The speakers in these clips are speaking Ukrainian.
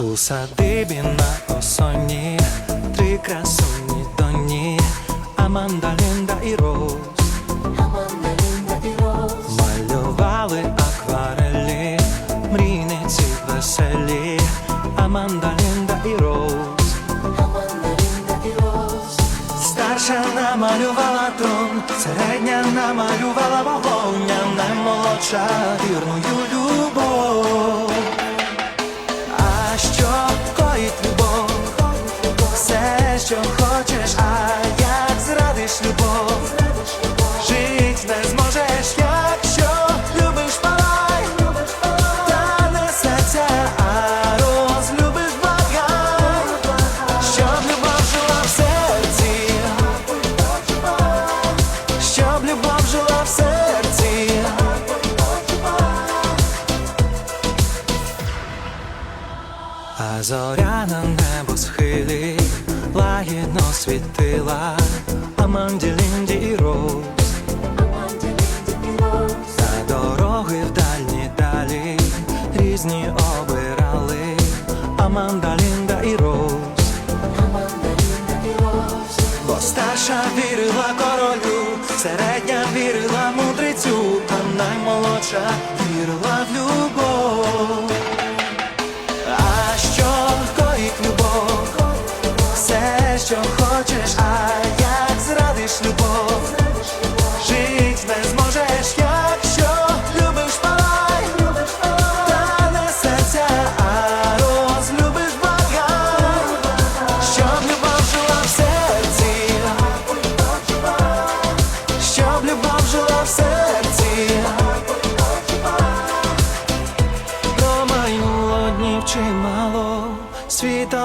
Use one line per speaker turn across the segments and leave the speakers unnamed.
У садибі на осоні три красуні доні Аманда, Лінда і Роуз. Малювали акварелі, мрійниці веселі Аманда, Лінда і Роуз. Старша намалювала трон, середня намалювала вогонь, а наймолодша вірною любов. Що хочеш, а як зрадиш любов? Жить не зможеш, якщо любиш палай, та не серця, а розлюбиш багай, щоб любов жила в серці, щоб любов жила в серці. А зоря на небо схилі лагідно світила Аманді, Лінді Роуз. Та дороги в дальні далі різні обирали Аманда, Лінда і Роуз. Бо старша вірила королю, середня вірила мудрецю, а наймолодша вірила в любов.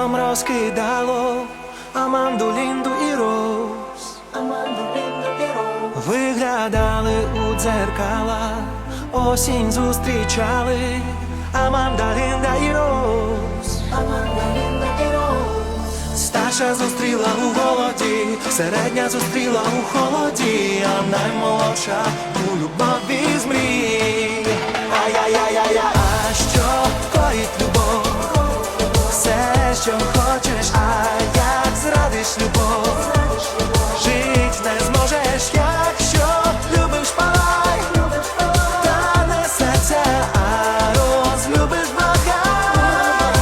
Світом розкидало Аманду, Лінду і Роуз Виглядали у дзеркала, осінь зустрічали Аманда, Лінда і Роуз Старша зустріла у голоді, середня зустріла у холоді, а наймолодша у любові з мрій. Що хочеш, а як зрадиш любов? Жить не зможеш, якщо любиш палай, та не серця, а розлюбиш багай,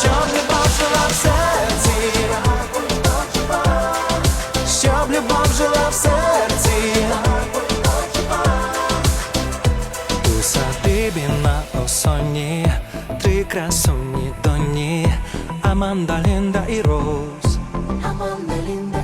щоб любов жила в серці, щоб любов жила в серці. Садибі на осоні. Три красуні доні. Аманда, Лінда і Роуз.
І Linda